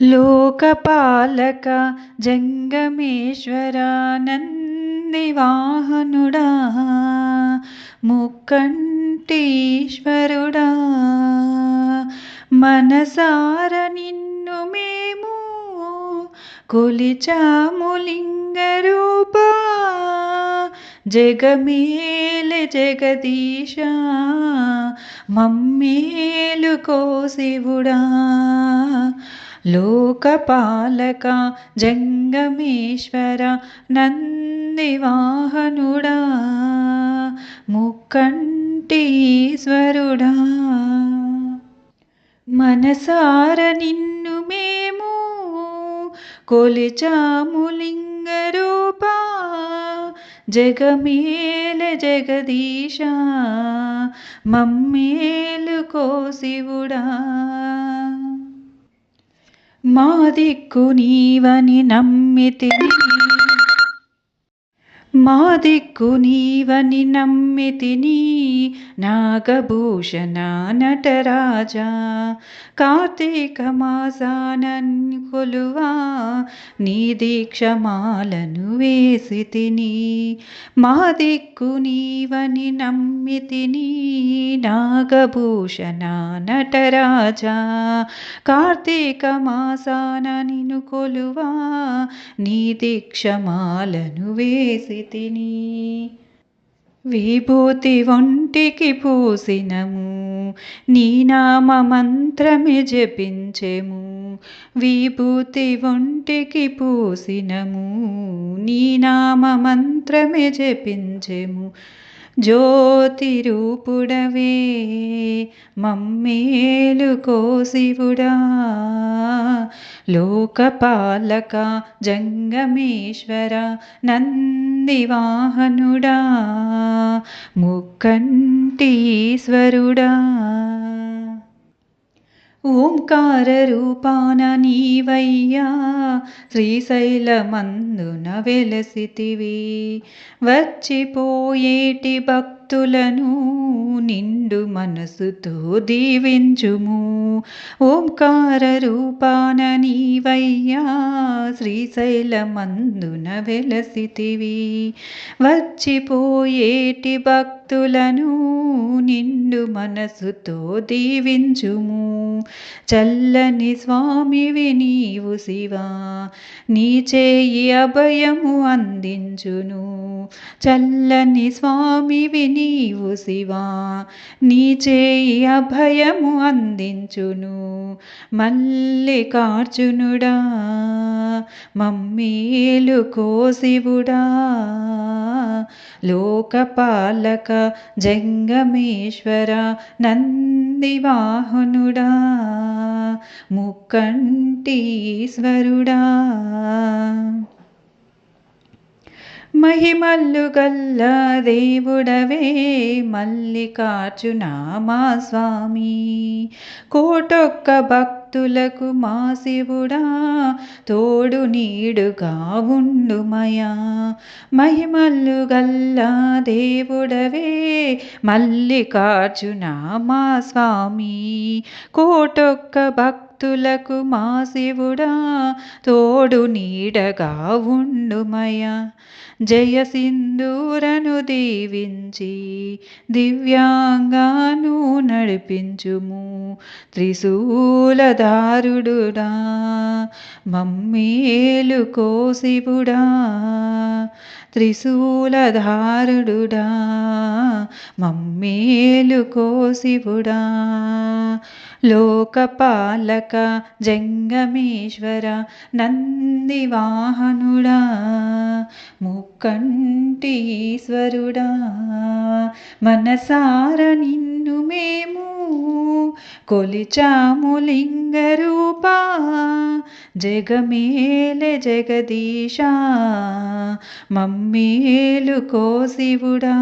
లోకపాలక జంగమేశ్వర నందివాహనుడా ముక్కంటీశ్వరుడా మనసార నిన్ను మేము కొలిచాము జగమేలు జగదీశ మమ్మేలు శివుడా లోకపాలక జంగమేశ్వర నందివాహనుడా ముక్కంటీశ్వరుడా మనసార నిన్ను మేము కొలిచాము లింగరూపా జగమేల జగదీశ మమ్మేలు శివుడా మా దిక్కు నీవని నమ్మితిని. మా దిక్కు నీవని నమ్మితిని నాగభూషణ నటరాజా కార్తీక మాసానని కొలువా నీ దీక్షమాలను వేసి తిని. మా దిక్కు నీవని నమ్మితిని నాగభూషణ నటరాజా కార్తీక మాసాన నిను కొలువా నీ దీక్షమాలను వేసి తిని విభూతి ఒంటికి పూసినము. నీ నామ మంత్రమే జపించెము. విభూతి ఒంటికి పూసినము. నీ నామ మంత్రమే జపించెము. జ్యోతి మమ్మేలు మమ్మేలుకో లోకపాలక జంగమేశ్వర నందివాహనుడా. ముక్కంటీశ్వరుడా ఓంకార రూపాన నీవయ్యా శ్రీశైలమందున వెలసితివి. వచ్చిపోయేటి భక్తులను నిండు మనసుతో దీవించుము. ఓంకార రూపాన నీవయ్యా శ్రీశైలమందున వెలసితివి. వచ్చిపోయేటి భక్తులను నిండు మనసుతో దీవించుము. చల్లని స్వామివి నీవు శివా నీ చేయి అభయము అందించును. చల్లని స్వామివి నీవు శివా నీ చేయి అభయము అందించును. మల్లికార్జునుడా మమ్మీలు కోశివుడా. లోకపాలక జంగమేశ్వర నందివాహనుడా ముక్కంటీశ్వరుడా మహిమల్లు గల్ల దేవుడవే మల్లికార్జున మా స్వామి కోటొక్క భక్తులకు మా శివుడా తోడు నీడుగా ఉండుమయా మహిమల్లు గల్ల దేవుడవే మల్లికార్జున మా స్వామి కోటొక్క భక్తు భక్తులకు మా శివుడా తోడు నీడగా ఉండుమయా జయ సింధూరను దీవించి దివ్యాంగాను నడిపించుము. త్రిశూలదారుడుడా మమ్మేలు శివుడా త్రిశూలధారుడుడా మమ్మేలు కోశివుడా లోకపాలక జంగమేశ్వర నందివాహనుడా ముక్కంటీశ్వరుడా మనసార నిన్ను మేము కొలిచాము లింగరూపా జగమేలె జగదీశా మమ్మేలుకో శివుడా